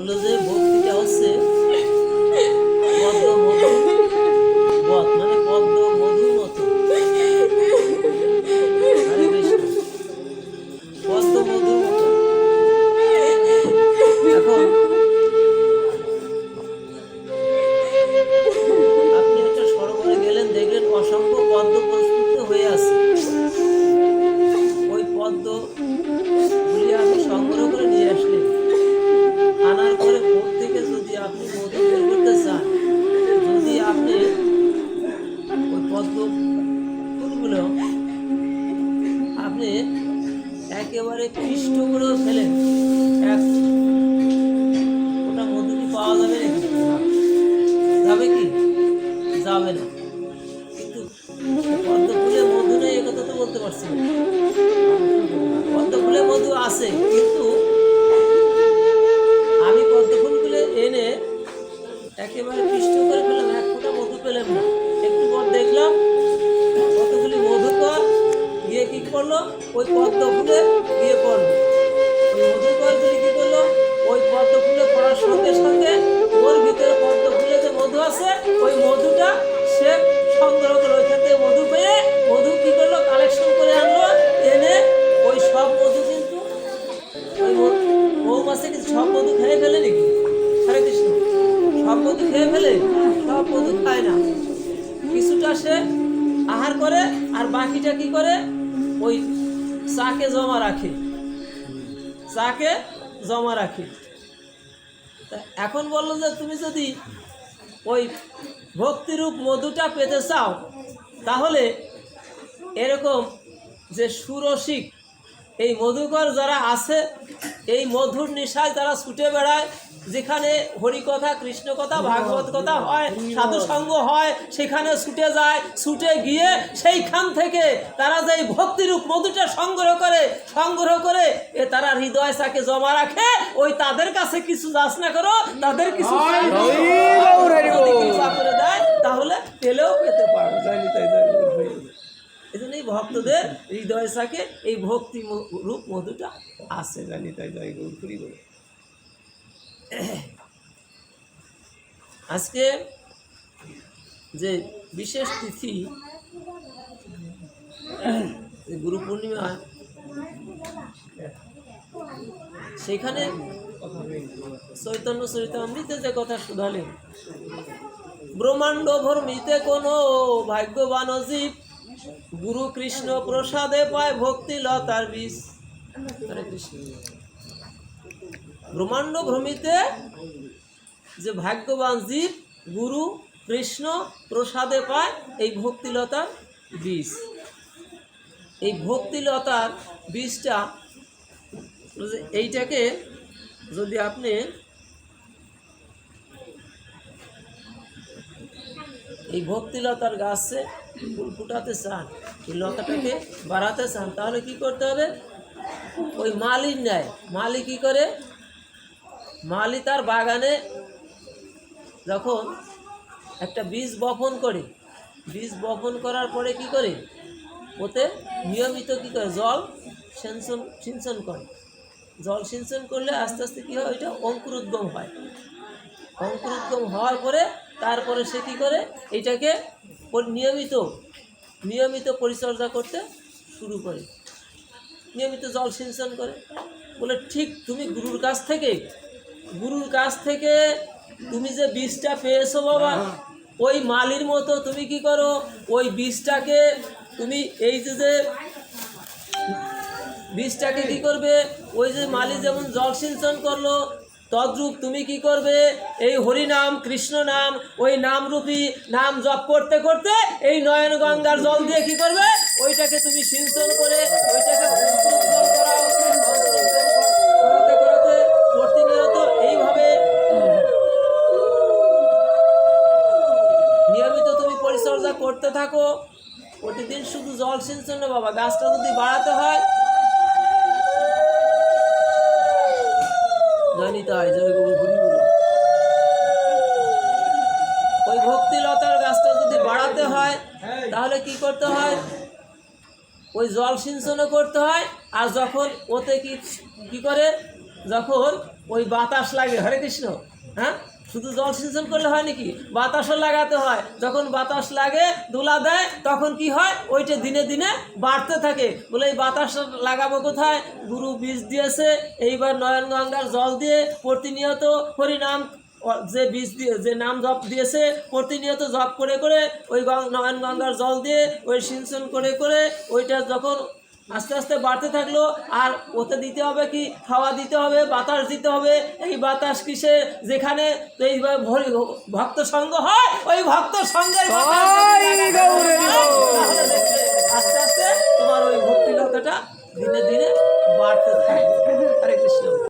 বলল যে একথা ফেলে নাকি? হরে কৃষ্ণ। সব মধু খেয়ে ফেলে, সব মধু খায় না। কিছুটা সে আহার করে, আর বাকিটা কি করে? ওই চাকে জমা রাখে। চাকে জমা রাখে। তা এখন বলল যে, তুমি যদি ওই ভক্তিরূপ মধুটা পেতে চাও, তাহলে এরকম যে সুরসিক এই মধুকর যারা আছে এই মধুর নেশায় তারা ছুটে বেড়ায় যেখানে হরি কথা কৃষ্ণ কথা ভাগবত কথা হয় সাধু সঙ্গ হয় সেখানে ছুটে যায় ছুটে গিয়ে সেইখান থেকে তারা যে ভক্তিরূপ মধুটা সংগ্রহ করে সংগ্রহ করে এ তারা হৃদয় সাকে জমা রাখে ওই তাদের কাছে কিছু যাচ না করো তাদের কিছু করে দেয় তাহলে পেলেও পেতে পারো জানি তাই জানি হয়ে যাবে। এই জন্য এই ভক্তদের হৃদয় সাকে এই ভক্তি রূপ মধুটা আছে জানি তাই জয় গৌর করি বলে। আজকে যে বিশেষ তিথি গুরু পূর্ণিমা, সেখানে চৈতন্য চরিতামৃতে যে কথা শুধালেন, ব্রহ্মাণ্ড ভর্মিতে কোনো ভাগ্যবান জীব গুরু কৃষ্ণ প্রসাদে পায় ভক্তি লতার হরে কৃষ্ণ। ব্রহ্মাণ্ড ভ্রমিতে যে ভাগ্যবান জীব, গুরু কৃষ্ণ প্রসাদে পায় এই ভক্তিলতার বীজ। এই ভক্তিলতার বীজটা এইটাকে যদি আপনি এই ভক্তিলতার গাছে ফুল ফুটাতে চান, এই লতাটাকে বাড়াতে চান, তাহলে কি করতে হবে? ওই মালির নেয় মালি কি করে? মালি তার বাগানে যখন একটা বীজ বপন করে, বীজ বপন করার পরে কি করে? ওতে নিয়মিত কি করে? জল সিঞ্চন সিঞ্চন করে। জল সিঞ্চন করলে আস্তে আস্তে কী হয়? ওইটা অঙ্কুরোদ্গম হয়। অঙ্কুরোদ্গম হওয়ার পরে তারপরে সে কী করে? এইটাকে পরি- নিয়মিত নিয়মিত পরিচর্যা করতে শুরু করে। নিয়মিত জল সিঞ্চন করে। বলে ঠিক তুমি গুরুর কাছ থেকে গুরুর কাছ থেকে তুমি যে বীজটা পেয়েছ বাবা ওই মালির মতো তুমি কি করো? ওই বীজটাকে তুমি এই যে যে বীজটাকে কি করবে? ওই যে মালি যেমন জল সিঞ্চন করল তদ্রূপ তুমি কি করবে? এই হরি নাম, কৃষ্ণ নাম, ওই নামরূপী নাম জপ করতে করতে এই নয়ন গঙ্গার জল দিয়ে কি করবে? ওইটাকে তুমি সিঞ্চন করে, ওইটাকে এইভাবে নিয়মিত তুমি পরিচর্যা করতে থাকো। প্রতিদিন শুধু জল সিঞ্চন বাবা, গাছটা যদি বাড়াতে হয় জানি তাই জয় গুরু ঘুরি ওই ভক্তি লতার গাছটা যদি বাড়াতে হয়, তাহলে কি করতে হয়? ওই জল সিঞ্চনও করতে হয়, আর যখন ওতে কি কি করে? যখন ওই বাতাস লাগে, হরে কৃষ্ণ হ্যাঁ? শুধু জল সিঞ্চন করলে হয় নাকি? বাতাসও লাগাতে হয়। যখন বাতাস লাগে দোলা দেয়, তখন কি হয়? ওইটা দিনে দিনে বাড়তে থাকে। বলে এই বাতাস লাগাবো কোথায়? গুরু বীজ দিয়েছে, এইবার নয়ন গঙ্গার জল দিয়ে প্রতিনিয়ত হরিনাম যে বীজ দিয়ে, যে নাম জপ দিয়েছে, প্রতিনিয়ত জপ করে করে ওই নয়ন গঙ্গার জল দিয়ে ওই সিঞ্চন করে করে ওইটা যখন আস্তে আস্তে বাড়তে থাকল আর ওতে দিতে হবে কি? খাওয়া দিতে হবে বাতাস দিতে হবে। এই বাতাস কিসে? যেখানে এই ভরি- ভক্ত সঙ্গ হয় ওই ভক্ত সঙ্গের দেখবে আস্তে আস্তে তোমার ওই ভক্তিলতাটা দিনে দিনে বাড়তে থাকে। হরে কৃষ্ণ।